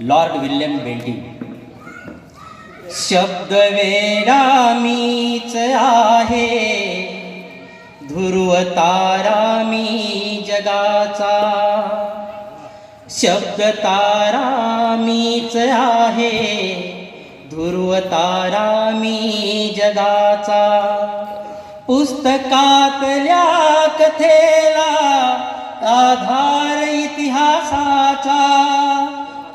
Lord William Bentinck. शब्द वेडा मीच आहे. ध्रुव तारा मी जगाचा. शब्द तारा मीच आहे. ध्रुव तारा मी जगाचा. पुस्तकातल्या कथेला आधार इतिहासाचा.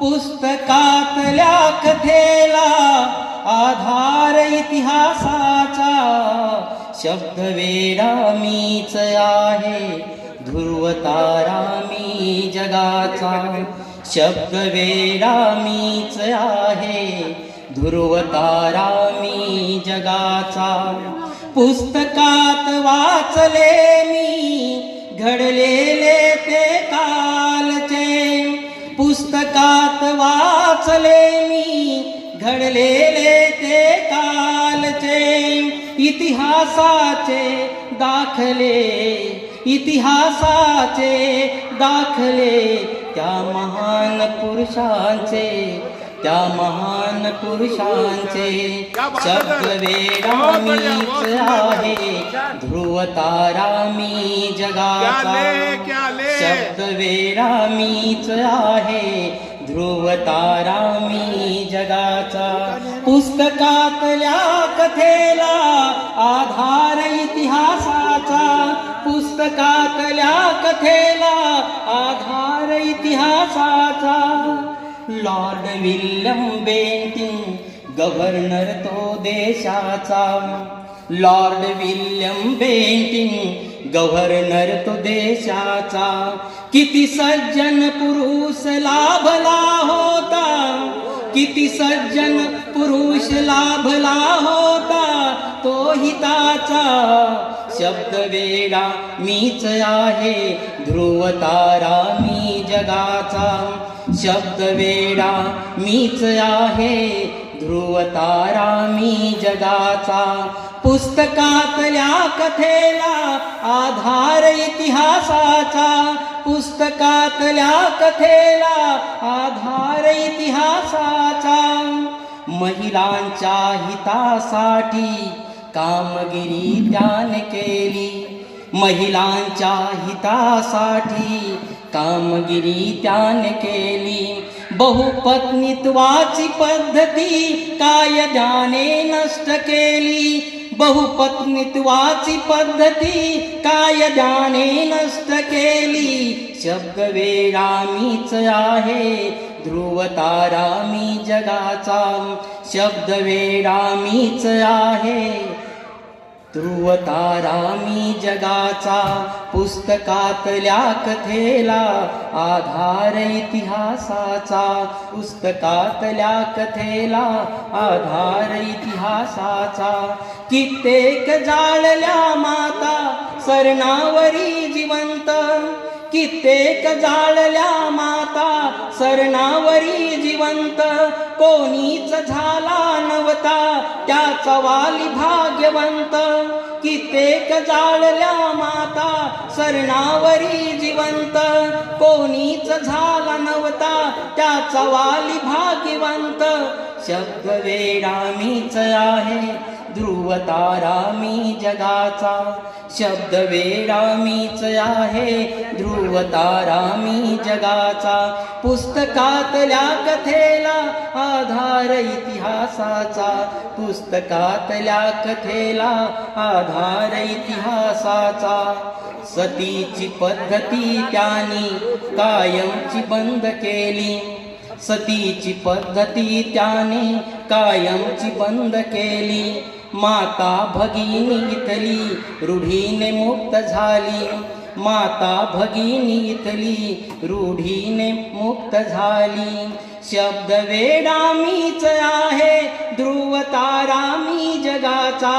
पुस्तकातल्या कथेला आधार इतिहासाचा. शब्द वेडा मीच आहे ध्रुवतारा मी जगाचा. शब्द वेडा मीच आहे ध्रुवतारा मी जगाचा. पुस्तकात वाचले मी घडलेले ते का पुस्तकात वाचले मी घडलेले ते कालचे इतिहासाचे दाखले इतिहासाचे दाखले त्या महान पुरुषांचे त्या महान पुरुषांचे शब्द वेडा मीच आहे ध्रुव तारा मी जगाचा शब्द वेडा मीच आहे ध्रुव तारा मी जगाचा पुस्तकातल्या कथेला आधार इतिहासाचा. पुस्तकातल्या कथेला आधार इतिहासाचा. लॉर्ड विल्यम बेंटिंग गव्हर्नर तो देशाचा. लॉर्ड विल्यम बेंटिंग गव्हर्नर तो देशाचा. किती सज्जन पुरुष लाभला होता किती सज्जन पुरुष लाभला होता तो हिताचा शब्द वेडा मीच आहे. ध्रुव तारा मी जगाचा शब्द वेडा मीच आहे. ध्रुव तारा मी जगाचा पुस्तकातल्या कथेला आधार इतिहासाचा पुस्तकातल्या कथेला आधार इतिहासाचा महिलांच्या हितासाठी कामगिरी त्याने केली. महिलांच्या हितासाठी कामगिरी त्याने केली. बहुपत्नीत्वाची पद्धती काय कायद्याने नष्ट केली. बहुपत्नीत्वाची पद्धती काय कायद्याने नष्ट केली. शब्द वेळा मीच आहे. ध्रुवतारा मी जगाचा शब्द वेडा मीच आहे. ध्रुवतारा मी जगाचा पुस्तकातल्या कथेला आधार इतिहासाचा पुस्तकातल्या कथेला आधार इतिहासाचा. कित्येक जाळल्या माता सरणावरी जिवंत कित्येक जाळल्या माता सरणावरी जिवंत. कोणीच झाला नवता त्याचा वाली भाग्यवंत. कित्येक जाळल्या माता सरणावरी जिवंत. कोणीच झाला नवता त्याचा वाली भाग्यवंत. शब्द वेडा मीच आहे ध्रुव तारा मी जगाचा शब्द वेडा मीच आहे. ध्रुव तारा मी जगाचा पुस्तकातल्या कथेला आधार इतिहासाचा. पुस्तकातल्या कथेला आधार इतिहासाचा. सतीची पद्धती त्यांनी कायमची बंद केली. सतीची पद्धती त्याने कायमची बंद केली. माता भगिनी गीतली रूढीने मुक्त झाली. माता भगिनी इथली रूढीने मुक्त झाली. शब्द वेडामीच आहे ध्रुव तारा मी जगाचा.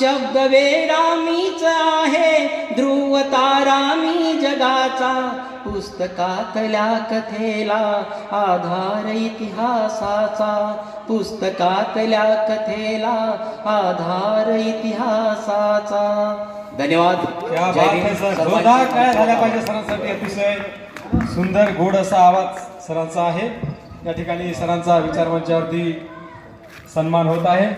शब्द वेडामीच आहे ध्रुव तारा मी जगाचा पुस्तकातल्या कथेला आधार इतिहासाचा. पुस्तकातल्या कथेला आधार इतिहासाचा. धन्यवाद. क्या जोरदार झाल्या. पाहिजे सरांसाठी? अतिशय सुंदर गोड असा आवाज सरांचा आहे. या ठिकाणी सरांचा विचार मंचावरती सन्मान होत आहे.